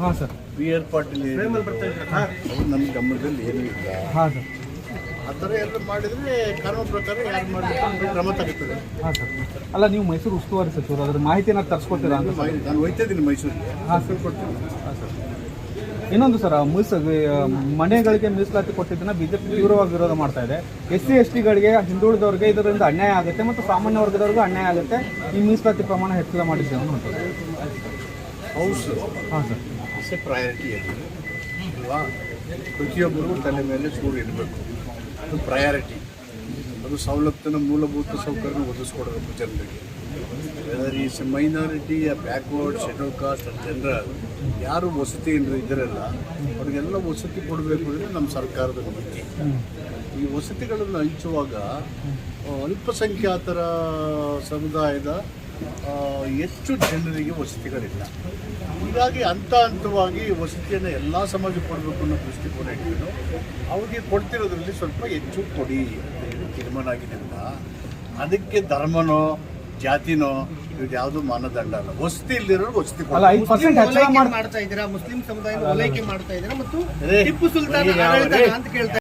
ಹಾಂ sir. B R Patil ಅವ್ರು ನನ್ನ ಗಮನದಲ್ಲಿ ಏನೂ ಇಲ್ಲ. ಹಾಂ ಸರ್. ಆ ಥರ ಎಲ್ಲ ಮಾಡಿದರೆ ಕಾನೂನು ಪ್ರಕಾರ ಯಾರು ಮಾಡಬೇಕು ಕ್ರಮ ತಗೋತದೆ ಹಾಂ ಸರ್. ಅಲ್ಲ ನೀವು ಮೈಸೂರು ಉಸ್ತುವಾರಿ ಸಚಿವರು ಅದ್ರ ಮಾಹಿತಿನ ತರಿಸ್ಕೊತೀರಾ ಅಂತ ಸರ್? ನಾನು ಹೋಯ್ತಾ ಇದ್ದೀನಿ ಮೈಸೂರಿಗೆ. ಹಾಂ ಸರ್. ಹಾಂ ಸರ್. ಇನ್ನೊಂದು ಸರ್ ಮೀಸ ಮನೆಗಳಿಗೆ ಮೀಸಲಾತಿ ಕೊಟ್ಟಿದ್ದನ್ನ ಬಿಜೆಪಿ ತೀವ್ರವಾಗಿ ವಿರೋಧ ಮಾಡ್ತಾ ಇದೆ. ಎಸ್ ಸಿ ಎಸ್ ಟಿಗಳಿಗೆ ಹಿಂದುಳಿದವ್ರಿಗೆ ಇದರಿಂದ ಅನ್ಯಾಯ ಆಗುತ್ತೆ ಮತ್ತು ಸಾಮಾನ್ಯ ವರ್ಗದವ್ರಿಗೂ ಅನ್ಯಾಯ ಆಗುತ್ತೆ. ಈ ಮೀಸಲಾತಿ ಪ್ರಮಾಣ ಹೆಚ್ಚಳ ಮಾಡಿದ್ದೇವೆ ಅನ್ನೋದು ಹೌಸ್ ಹಾಂ ಸರ್. ಇಸ್ ಎ ಪ್ರಯಾರಿಟಿ ಅಲ್ವಾ? ಪ್ರತಿಯೊಬ್ಬರಿಗೂ ತಲೆ ಮೇಲೆ ಸೂರು ಇರಬೇಕು ಅದು ಪ್ರಯಾರಿಟಿ ಅದು ಸವಲತ್ತನ್ನು ಮೂಲಭೂತ ಸೌಕರ್ಯ ಒದಗಿಸ್ಕೊಡಬೇಕು ಜನರಿಗೆ. Whether is minority backward scheduled caste general ಯಾರು ವಸತಿ ಇದ್ರಲ್ಲ ಇದ್ದಾರಲ್ಲ ಅವ್ರಿಗೆಲ್ಲ ವಸತಿ ಕೊಡಬೇಕು ಅಂದರೆ ನಮ್ಮ ಸರ್ಕಾರದ ನೀತಿ ಈ ವಸತಿಗಳನ್ನು ಹಂಚುವಾಗ ಅಲ್ಪಸಂಖ್ಯಾತರ ಸಮುದಾಯದ ಹೆಚ್ಚು ಜನರಿಗೆ ವಸತಿಗಳಿಲ್ಲ. ಹೀಗಾಗಿ ಹಂತ ಹಂತವಾಗಿ ವಸತಿಯನ್ನು ಎಲ್ಲ ಸಮಾಜಕ್ಕೆ ಕೊಡಬೇಕು ಅನ್ನೋ ದೃಷ್ಟಿಕೋನ ಇಟ್ಕೊಂಡು ಅವ್ರಿಗೆ ಕೊಡ್ತಿರೋದ್ರಲ್ಲಿ ಸ್ವಲ್ಪ ಹೆಚ್ಚು ಕೊಡಿ ಅಂತ ಹೇಳಿ ತೀರ್ಮಾನ ಆಗಿದ್ದರಿಂದ ಅದಕ್ಕೆ ಧರ್ಮನೋ ಜಾತಿನೋ ಇದು ಯಾವುದು ಮಾನದಂಡ ಅಲ್ಲ. ವಸತಿ ಇಲ್ದಿರೋರು ವಸತಿ ಮಾಡ್ತಾ ಇದ್ದೀರಾ? ಮುಸ್ಲಿಂ ಸಮುದಾಯ ಓಲೈಕೆ ಮಾಡ್ತಾ ಇದ್ದೀರಾ? ಮತ್ತು ಟಿಪ್ಪು ಸುಲ್ತಾನ್ ಅಂತ ಕೇಳ್ತಾ